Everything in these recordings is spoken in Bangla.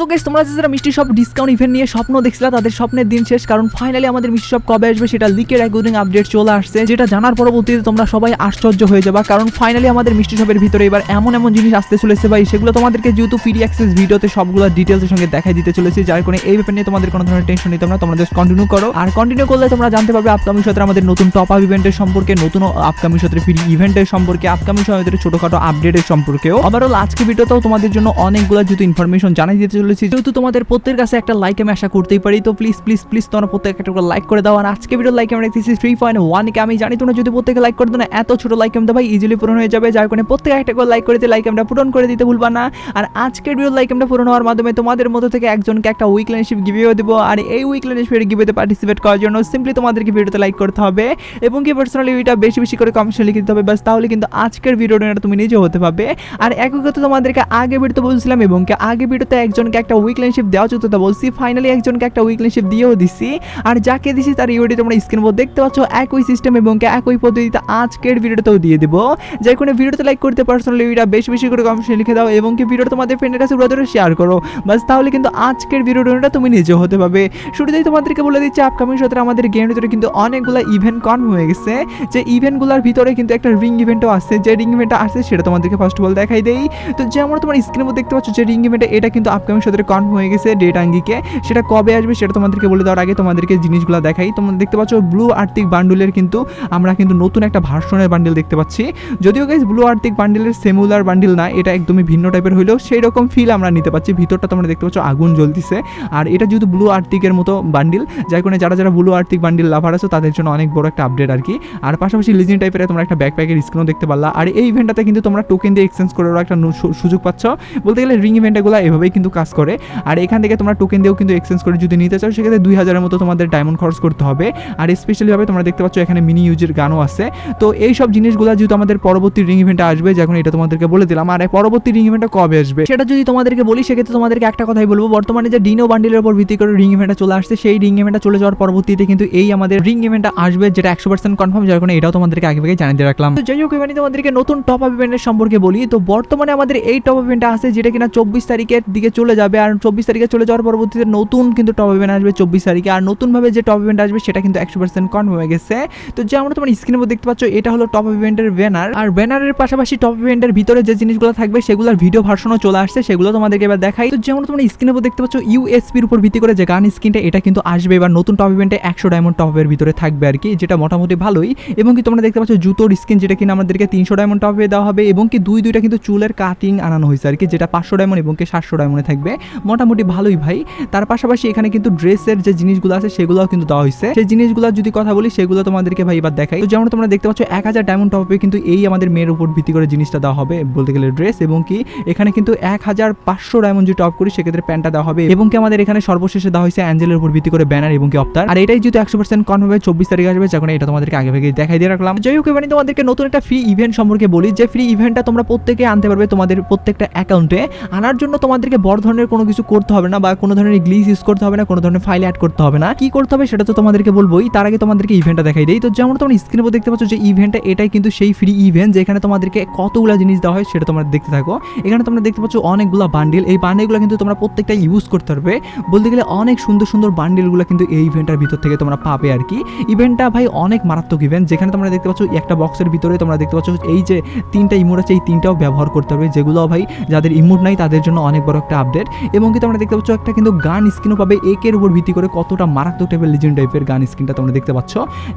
সো গাইস তোমরা যারা মিষ্টি সব ডিসকাউন্ট ইভেন্ট নিয়ে স্বপ্ন দেখছিলা, তাদের স্বপ্নের দিন শেষ। কারণ ফাইনালি আমাদের মিষ্টি সব কবে আসবে সেটা লিকের একদিন আপডেট চলে আসছে, যেটা জানার পরবর্তীতে তোমরা সবাই আশ্চর্য হয়ে যাবা। কারণ ফাইনালি আমাদের মিষ্টি শপের ভিতরে এবার এমন এমন জিনিস আসতে চলেছে ভাই, সেগুলো তোমাদেরকে যেহেতু ফ্রি অ্যাক্সেস ভিডিওতে সবগুলো ডিটেলসের সঙ্গে দেখাই দিতে চলেছে, যার কারণে এই ব্যাপার নিয়ে তোমাদের কোনো ধরনের টেনশন নিতে না, তোমরা জাস্ট কন্টিনিউ করো। আর কন্টিনিউ করলে তোমরা জানতে পারবে আপকামিং সাথে আমাদের নতুন টপ আপ ইভেন্টের সম্পর্কে, নতুন আপকামিং সাথে ফ্রি ইভেন্টের সম্পর্কে আপকামিং সময়ের ছোটখাটো আপডেটের সম্পর্কেও। ওভারঅল আজকে ভিডিওতেও তোমাদের জন্য অনেকগুলো যেহেতু ইনফরমেশন জানাই দিতে চলেছি যেহেতু তোমাদের প্রত্যেকের কাছে একটা লাইক আমি আশা করতেই পারি, তো প্লিজ প্লিজ প্লিজ তোমরা প্রত্যেক একটা করে লাইক করে দাও। আর আজকে ভিডিও লাইক আমরা দেখতেছি থ্রি পয়েন্ট ওয়ানকে আমি জানি তোমরা যদি প্রত্যেকে লাইক করে না, এত ছোট লাইক আমরা ভাই ইজিলি পূরণ হয়ে যাবে। যার কারণে প্রত্যেকে একটা করে লাইক করে দিয়ে লাইক আমরা পূরণ করে দিতে ভুলবা না। আর আজকের ভিডিও লাইক আমরা পূরণ হওয়ার মাধ্যমে তোমাদের মধ্যে থেকে একজনকে একটা উইকলেনশিপ গিভেও দেবো। আর এই উইকলেনশিপের গিভেতে পার্টিসিপেট করার জন্য সিম্পলি তোমাদেরকে ভিডিওতে লাইক করতে হবে। এবং কি পার্সোনালি এটা বেশি বেশি করে কমেন্টে লিখে দিতে হবে। বাস তাহলে কিন্তু আজকের ভিডিওটা তুমি নিজে হতে পারবে। আর একই কথা তোমাদেরকে আগে ভিডিওতে বলছিলাম, এবং কি আগে ভিডিওতে একজনকে একটা উইকলেনশিপ দেওয়া উচিত, তা বলছি ফাইনালি একজনকে একটা উইকলেনশিপ দিয়েও দিছি। আর যাকে দিছি তার ইউডি তোমরা স্ক্রিন উপর দেখতে পাচ্ছ, একই সিস্টেম এবং একই পদ্ধতিতে আজকের ভিডিওতেও দিয়ে দেবো। যার কোনো ভিডিওতে লাইক করতে পার্সোনালি এটা বেশি বেশি করে কমেন্টে লিখে দাও এবং কি ভিডিওটা তোমাদের ফ্রেন্ডের কাছে ব্রাদারে শেয়ার করো। বাস তাহলে কিন্তু আজকের ভিডিওটা তুমি নিজে হতে পারবে। শুরুতেই তোমাদেরকে বলে দিচ্ছি আপকামিং সত্রে আমাদের গেমের ভিতরে কিন্তু অনেকগুলো ইভেন্ট কনফার্ম হয়ে গেছে। যে ইভেন্টগুলোর ভিতরে কিন্তু একটা রিং ইভেন্টও আছে যে রিং ইভেন্টটা আছে সেটা তোমাদেরকে ফার্স্ট অফ অল দেখাই দেই। তো যেমন তোমার স্ক্রিনের মধ্যে দেখতে পাচ্ছ, যে রিং ইভেন্টে এটা কিন্তু আপকামিং সত্রে কনফার্ম হয়ে গেছে ডেট আঙ্গিকে। সেটা কবে আসবে সেটা তোমাদেরকে বলে দেওয়ার আগে তোমাদেরকে জিনিসগুলো দেখাই। তোমরা দেখতে পাচ্ছ ব্লু আর্থিক বান্ডুলের কিন্তু আমরা কিন্তু নতুন একটা ভার্সনের বান্ডেল দেখতে পাচ্ছি। যদিও গাইজ ব্লু আর্থিক বান্ডেলের সেমুলার বান্ডেল না, এটা একদমই ভিন্ন টাইপের হলেও সেই রকম ফিল আমরা নিতে পাচ্ছি। ভিতরটা তোমরা দেখতে পাচ্ছ আগুন জ্বলতেছে। আর এটা যেহেতু ব্লু আর্থিকের মতো বান্ডিল যার কারণে যারা যারা ব্লু আর্থিক বান্ডিল লাভার আছে, তাদের জন্য অনেক বড় একটা আপডেট আর কি আর পাশাপাশি লিজিন টাইপের তোমরা একটা ব্যাকপ্যাকের স্ক্রিনও দেখতে পারলা। আর এই ইভেন্টটাতে কিন্তু তোমরা টোকেন দিয়ে এক্সচেঞ্জ করার একটা সুযোগ পাচ্ছ। বলতে গেলে রিং ইভেন্টগুলো এভাবেই কিন্তু কাজ করে। আর এখান থেকে তোমরা টোকেন দিয়েও কিন্তু এক্সচেঞ্জ করে যদি নিতে চাও, সেক্ষেত্রে দুই হাজারের মতো তোমাদের ডায়মন্ড খরচ করতে হবে। আর স্পেশালিভাবে তোমরা দেখতে পাচ্ছ এখানে মিনি ইউজের গানও আছে। তো এই সব জিনিসগুলো যেহেতু আমাদের পরবর্তী রিং ইভেন্টে আসবে, যখন এটা তোমাদেরকে বলে দিলাম, আর পরবর্তী রিং ইভেন্টটা কবে আসবে? সেটা যদি তোমাদেরকে বলি, সেক্ষেত্রে তোমাদেরকে একটা কথাই বলব, বর্তমানে যে ডিনো বান্ডিলের উপর ভিত্তি করে রিং ইভেন্টটা চলে আসছে, সেই রিং ইভেন্টটা চলে যাওয়ার পরবর্তীতে কিন্তু এই আমাদের রিং ইভেন্টটা আসবে, যেটা একশো পার্সেন্ট কনফার্ম যার কারণে এটাও তোমাদেরকে আগে থেকে জানিয়ে রাখলাম। তো যাই হোক, এবার তোমাদেরকে নতুন টপ আপ ইভেন্টের সম্পর্কে বলি। তো বর্তমানে আমাদের এই টপ আপ ইভেন্টটা আছে, যেটা কিনা চব্বিশ তারিখের দিকে চলে যাবে আর চব্বিশ তারিখে চলে যাওয়ার পরবর্তীতে নতুন কিন্তু টপ ইভেন্ট আসবে চব্বিশ তারিখে। আর নতুনভাবে যে টপ ইভেন্ট আসবে সেটা কিন্তু একশো পার্সেন্ট কনফার্ম হয়ে গেছে। তো যে আমরা তোমার স্ক্রিনের দেখতে পাচ্ছ, এটা হলো টপ ইভেন্টের ব্যানার আর ব্যানারের পাশাপাশি টপ ইভেন্টের ভিতরে যে জিনিসগুলো থাকবে, সেগুলোর ভিডিও ভার্সনও চলে আসছে, সেগুলো তোমাদেরকে এবার দেখাই। তো যেমন তোমরা স্ক্রিনের উপর দেখতে পাচ্ছ ইউএসপির উপর ভিত্তি করে যে গান স্ক্রিনটা এটা কিন্তু আসবে। এবার নতুন টপ ইভেন্টে একশো ডায়মন্ড টপের ভিতরে থাকবে আর কি, যেটা মোটামুটি ভালোই। এবং কি তোমরা দেখতে পাচ্ছ, জুতোর স্কিন যেটা কিনা আমাদেরকে তিনশো ডায়মন্ড টপে দেওয়া হবে, এবং কি দুই দুইটা কিন্তু চুলের কাটিং আনানো হয়েছে আর কি, যেটা পাঁচশো ডায়মন্ড এবং কি সাতশো ডায়মন্ডে থাকবে। মোটামুটি ভালোই ভাই। তার পাশাপাশি এখানে কিন্তু ড্রেসের যে জিনিসগুলো আছে, সেগুলোও কিন্তু দেওয়া হয়েছে সেই জিনিসগুলো যদি কথা বলি, সেগুলো তোমাদেরকে ভাই এবার দেখাই। তো যেমন তোমরা দেখতে পাচ্ছ, এক হাজার ডায়মন্ড টপে কিন্তু এই আমাদের মেয়ের উপর ভিত্তি করে জিনিসটা দেওয়া হবে বলতে গেলে ড্রেস। এবং কি, এখানে কিন্তু এক হাজার পাঁচশো ডায়মন্ড যদি টপ করি, সেক্ষেত্রে প্যান্টটা দেওয়া হবে। এবং কি আমাদের এখানে সর্বশেষে দেওয়া হয়েছে অ্যাঞ্জেলের উপর ভিত্তি করে ব্যানার এবং কি অফতার আর এটাই যেহেতু একশো পার্সেন্ট কনফার্ম চব্বিশ তারিখ আসবে, যখন এটা তোমাদেরকে আগে থেকে দেখাই দিয়ে রাখলাম। যাই হোক, এবার তোমাদেরকে নতুন একটা ফ্রি ইভেন্ট সম্পর্কে বলি। যে ফ্রি ইভেন্টটা তোমরা প্রত্যেকে আনতে পারবে তোমাদের প্রত্যেকটা অ্যাকাউন্টে আনার জন্য তোমাদেরকে বড় কোনো কিছু করতে হবে না বা কোনো ধরনের গ্লিস ইউজ করতে হবে না, কোনো ধরনের ফাইল অ্যাড করতে হবে না। কি করতে হবে সেটা তো তোমাদেরকে বলবোই। তার আগে তোমাদেরকে ইভেন্টটা দেখাই দেই। তো যেমন তোমরা স্ক্রিনে উপর দেখতে পাচ্ছ যে ইভেন্টটা এটাই কিন্তু সেই ফ্রি ইভেন্ট যেখানে তোমাদেরকে কতগুলো জিনিস দেওয়া হয় সেটা তোমরা দেখতে থাকো। এখানে তোমরা দেখতে পাচ্ছ অনেকগুলো বান্ডিল এই বান্ডিলগুলো কিন্তু তোমরা প্রত্যেকটা ইউজ করতে পারবে। বলতে গেলে অনেক সুন্দর সুন্দর বান্ডিলগুলো কিন্তু এই ইভেন্টের ভিতর থেকে তোমরা পাবে আর কি। ইভেন্টটা ভাই অনেক মারাত্মক ইভেন্ট যেখানে তোমরা দেখতে পাচ্ছ একটা বক্সের ভিতরে তোমরা দেখতে পাচ্ছ এই যে তিনটা ইমোট আছে, এই তিনটাও ব্যবহার করতে পারবে। যেগুলো ভাই যাদের ইমোট নাই তাদের জন্য অনেক বড় একটা আপডেট এবং কিন্তু তোমরা দেখতে পাচ্ছ একটা কিন্তু গান স্ক্রিনও পাবে, একের উপর ভিত্তি করে কতটা মারাত্মক টাইপের লিজেন্ড টাইপের গান স্ক্রিনটা তোমরা দেখতে পাচ্ছ।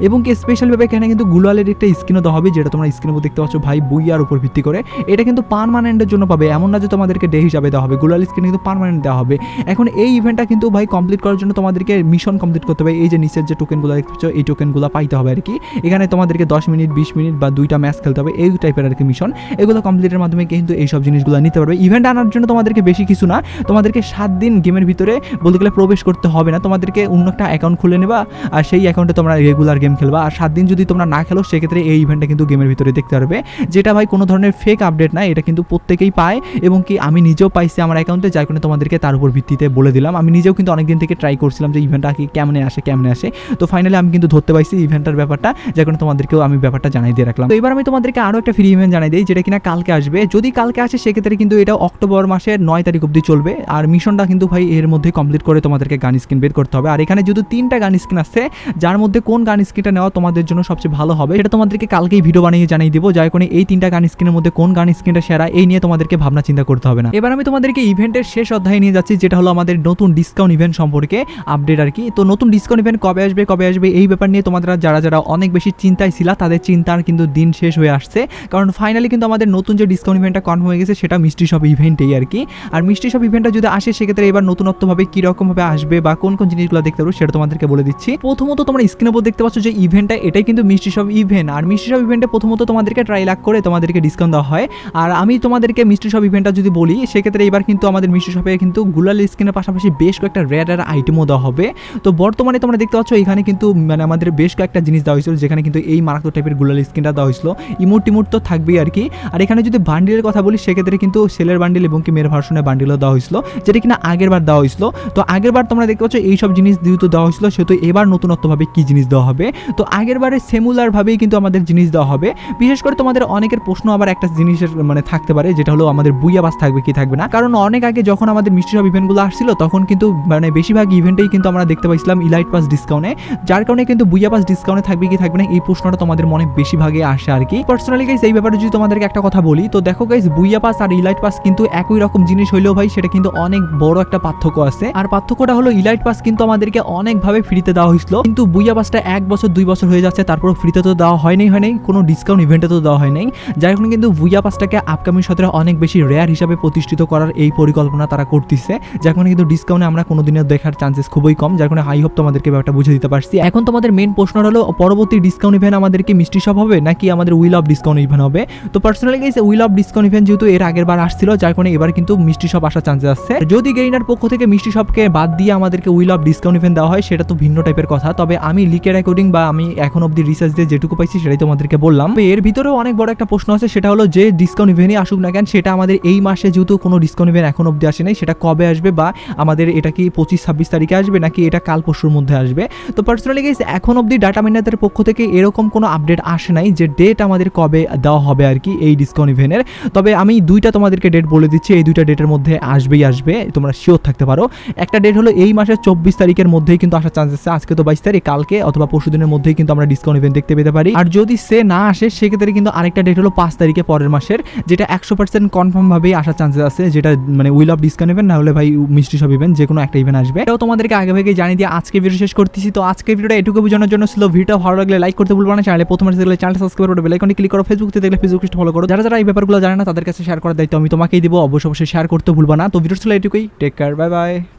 এবং কি স্পেশালভাবে এখানে কিন্তু গুলালের একটা স্ক্রিনও দেওয়া হবে, যেটা তোমরা স্ক্রিনের উপর দেখতে পাচ্ছ, ভাই বইয়ার উপর ভিত্তি করে। এটা কিন্তু পারমানেন্টের জন্য পাবে, এমন না যে তোমাদেরকে ডে হিসাবে দেওয়া হবে গুলাল স্ক্রিন কিন্তু পারমানেন্ট দেওয়া হবে। এখন এই ইভেন্টটা কিন্তু ভাই কমপ্লিট করার জন্য তোমাদেরকে মিশন কমপ্লিট করতে হবে। এই যে নিচের যে টোকেনগুলো দেখতে পাচ্ছ, এই টোকেনগুলো পাইতে হবে আর কি। এখানে তোমাদেরকে দশ মিনিট, বিশ মিনিট বা দুইটা ম্যাচ খেলতে হবে, এই টাইপের আর কি মিশন এগুলো কমপ্লিটের মাধ্যমে কিন্তু এইসব জিনিসগুলো নিতে পারবে। ইভেন্ট আনার জন্য তোমাদেরকে বেশি কিছু না তোমাদেরকে সাত দিন গেমের ভিতরে বলতে গেলে প্রবেশ করতে হবে না। তোমাদেরকে অন্য একটা অ্যাকাউন্ট খুলে নেবা আর সেই অ্যাকাউন্টে তোমরা রেগুলার গেম খেলবা। আর সাত দিন যদি তোমরা না খেলো, সেক্ষেত্রে এই ইভেন্টটা কিন্তু গেমের ভিতরে দেখতে পারবে। যেটা ভাই কোনো ধরনের ফেক আপডেট না, এটা কিন্তু প্রত্যেকেই পায়। এবং কি আমি নিজেও পাইছি আমার অ্যাকাউন্টে যার কারণে তোমাদেরকে তার উপর ভিত্তিতে বলে দিলাম। আমি নিজেও কিন্তু অনেকদিন থেকে ট্রাই করছিলাম যে ইভেন্টটা কি কেমনে আসে কেমনে আসে। তো ফাইনালি আমি কিন্তু ধরতে পাইছি ইভেন্টটার ব্যাপারটা, যার কারণে তোমাদেরকেও আমি ব্যাপারটা জানাই দিয়ে রাখলাম। তো এবার আমি তোমাদেরকে আরও একটা ফ্রি ইভেন্ট জানাই দিই, যেটা কিনা কালকে আসবে। যদি কালকে আসে, সেক্ষেত্রে কিন্তু এটা অক্টোবর মাসের নয় তারিখ অবধি চলবে। আর মিশনটা কিন্তু ভাই এর মধ্যে কমপ্লিট করে তোমাদেরকে গান স্ক্রিন বের করতে হবে। আর এখানে যেহেতু তিনটা গান স্ক্রিন আছে, যার মধ্যে কোন গান স্ক্রিনটা নেওয়া তোমাদের জন্য সবচেয়ে ভালো হবে এটা তোমাদেরকে কালকেই ভিডিও বানিয়ে জানিয়ে দিব। যার কারণে এই তিনটা গান স্ক্রিনের মধ্যে কোন গান স্ক্রিনটা সেরা, এই নিয়ে তোমাদেরকে ভাবনা চিন্তা করতে হবে না। এবার আমি তোমাদেরকে ইভেন্টের শেষ অধ্যায়ে নিয়ে যাচ্ছি, যেটা হলো আমাদের নতুন ডিসকাউন্ট ইভেন্ট সম্পর্কে আপডেট আর কি। তো নতুন ডিসকাউন্ট ইভেন্ট কবে আসবে কবে আসবে এই ব্যাপার নিয়ে তোমাদের যারা যারা অনেক বেশি চিন্তায় ছিল, তাদের চিন্তার কিন্তু দিন শেষ হয়ে আসছে। কারণ ফাইনালি কিন্তু আমাদের নতুন যে ডিসকাউন্ট ইভেন্টটা কনফার্ম হয়ে গেছে, সেটা মিষ্টি সব ইভেন্টেই আর কি। আর মিষ্টি সব ইভেন্টটা যদি আসে, সেক্ষেত্রে এবার নতুনত্বভাবে কীরকমভাবে আসবে বা কোন কোন জিনিসগুলো দেখতে পারব সেটা তোমাদেরকে বলে দিচ্ছি। প্রথমত তোমরা স্ক্রিনের উপর দেখতে পাচ্ছ যে ইভেন্টটা এটাই কিন্তু মিষ্টি সব ইভেন্ট আর মিষ্টি সব ইভেন্টে প্রথমত তোমাদেরকে ট্রাই লাখ করে তোমাদেরকে ডিসকাউন্ট দেওয়া হয়। আর আমি তোমাদেরকে মিষ্টি সব ইভেন্টটা যদি বলি, সেক্ষেত্রে এবার কিন্তু আমাদের মিষ্টি শপে কিন্তু গুলাল স্কিনের পাশাপাশি বেশ কয়েকটা রেয়ার রেয়ার আইটেমও দেওয়া হবে। তো বর্তমানে তোমরা দেখতে পাচ্ছ এখানে কিন্তু মানে আমাদের বেশ কয়েকটা জিনিস দেওয়া হয়েছিল, যেখানে কিন্তু এই মারাত্মক টাইপের গুলাল স্কিনটা দেওয়া হয়েছিল। ইমোট টিমোট তো থাকবেই আর কি। আর এখানে যদি বান্ডিলের কথা বলি, সেক্ষেত্রে কিন্তু সেলের বান্ডিল এবং কি মেয়ের ভার্সনের বান্ডিলও দেওয়া হয়েছিল। যেটা কিনা আগের বার দেওয়া হয়েছিল। তো আগের বার তোমরা দেখতে পাচ্ছ এই সব জিনিস যেহেতু দেওয়া হয়েছিল, সেহেতু এবার নতুনত্বভাবে কি জিনিস দেওয়া হবে? তো আগের বারে সেমুলার ভাবেই কিন্তু আমাদের জিনিস দেওয়া হবে। বিশেষ করে তোমাদের অনেকের প্রশ্ন আবার একটা জিনিসের মানে থাকতে পারে, যেটা হলো আমাদের বুইয়া বাস থাকবে কি থাকবে না। কারণ অনেক আগে যখন আমাদের মিষ্টি সব ইভেন্টগুলো আসছিল, তখন কিন্তু মানে বেশিরভাগ ইভেন্টেই কিন্তু আমরা দেখতে পাইছিলাম ইলাইট পাস ডিসকাউন্টে যার কারণে কিন্তু বুইয়া পাস ডিসকাউন্টে থাকবে কি থাকবে না, এই প্রশ্নটা তোমাদের মনে বেশিরভাগে আসে আর কি। পার্সোনালি গাইস এই ব্যাপারে যদি তোমাদেরকে একটা কথা বলি, তো দেখো গাইস বুইয়া পাস আর ইলাইট পাস কিন্তু একই রকম জিনিস হইলেও ভাই, সেটা কিন্তু অনেক বড় একটা পার্থক্য আছে। আর পার্থক্যটা হলো ইলাইট পাস কিন্তু আমাদেরকে অনেকভাবে ফ্রিতে দেওয়া হয়েছিল। কিন্তু বুইয়া পাসটা এক বছর, দুই বছর হয়ে যাচ্ছে তারপর ফ্রিতে তো দেওয়া হয়নি হয়নি, কোনো ডিসকাউন্ট ইভেন্টে তো দেওয়া হয়নি। যার কারণে কিন্তু বুইয়া পাসটাকে আপকামিং সতেরো অনেক বেশি রেয়ার হিসাবে প্রতিষ্ঠিত করার এই পরিকল্পনা তারা করতেছে। যার কারণে কিন্তু ডিসকাউন্টে আমরা কোনো কোনোদিনও দেখার চান্সেস খুবই কম, যার কারণে হাই হোপ তোমাদেরকে ব্যাপারটা বুঝে দিতে পারছি। এখন তোমাদের মেন প্রশ্ন হলো, পরবর্তী ডিসকাউন্ট ইভেন্ট আমাদেরকে মিষ্টি সব হবে, নাকি আমাদের উইল অফ ডিসকাউন্ট ইভেন্ট হবে? তো পার্সোনালি গেছে উইল অফ ডিসকাউন্ট ইভেন্ট যেহেতু এর আগের বার আসছিল, যার কারণে এবার কিন্তু মিষ্টি সব আসার চান্সেস আছে যদি গেইনার পক্ষ থেকে মিষ্টি সবকে বাদ দিয়ে আমাদেরকে উইল অফ ডিসকাউন্ট ইভেন্ট দেওয়া হয়, সেটা তো ভিন্ন টাইপের কথা। তবে আমি লিকের রেকর্ডিং বা আমি এখন অব্দি রিসার্চ দিয়ে যেটুকু পাইছি, সেটাই তোমাদেরকে বললাম। এর ভিতরেও অনেক বড় একটা প্রশ্ন আছে, সেটা হলো যে ডিসকাউন্ট ইভেন্টই আসুক না কেন, সেটা আমাদের এই মাসে যেহেতু কোনো ডিসকাউন্ট ইভেন্ট এখন অব্দি আসে নাই, সেটা কবে আসবে বা আমাদের এটা কি পঁচিশ, ছাব্বিশ তারিখে আসবে, নাকি এটা কাল পরশুর মধ্যে আসবে? তো পার্সোনালি গেস এখন অব্দি ডাটা মিনারদের পক্ষ থেকে এরকম কোনো আপডেট আসে নাই যে ডেট আমাদের কবে দেওয়া হবে আর কি এই ডিসকাউন্ট ইভেন্টের তবে আমি দুইটা তোমাদেরকে ডেট বলে দিচ্ছি, এই দুইটা ডেটের মধ্যে আসবেই আসবে তোমরা শিওর থাকতে পারো। একটা ডেট হলো এই মাসের চব্বিশ তারিখের মধ্যেই কিন্তু আসার চান্স আছে। আজকে তো বাইশ তারিখ, কালকে অথবা পরশু দিনের মধ্যেই কিন্তু আমরা ডিসকাউন্ট ইভেন্ট দেখতে পেতে পারি। আর যদি সে না আসে, সেক্ষেত্রে কিন্তু আরেকটা ডেট হলো পাঁচ তারিখে পরের মাসের, যেটা একশো পার্সেন্ট কনফার্ম ভাবেই আসার চান্সেস আছে, যেটা মানে উইল অফ ডিসকাউন্ট ইভেন্ট না হলে ভাই মিষ্টি সব ইভেন্ট যে কোনো একটা ইভেন্ট আসবে। এটাও তোমাদেরকে আগে ভাগে জানিয়ে দিয়ে আজকে ভিডিও শেষ করতেছি। তো আজকে ভিডিওটা এটুকু বোঝানোর জন্য ছিল ভিডিও ভালো লাগলে লাইক করতে ভুলবো না। চ্যানেলে প্রথমে দেখলে চ্যানেল সাবস্ক্রাইব করে বেলাইকনে ক্লিক করো। ফেসবুক থেকে দেখলে ফেসবুক ফলো করো। যারা যারা এই ব্যাপারগুলো জানে না, তাদের কাছে শেয়ার করার দায়িত্ব আমি তোমাকেই দিব। অবশ্যই অবশ্যই শেয়ার করতে ভুলবো না। তো ভিডিও ছিল এটুকুই টেক কেয়ার বাই বাই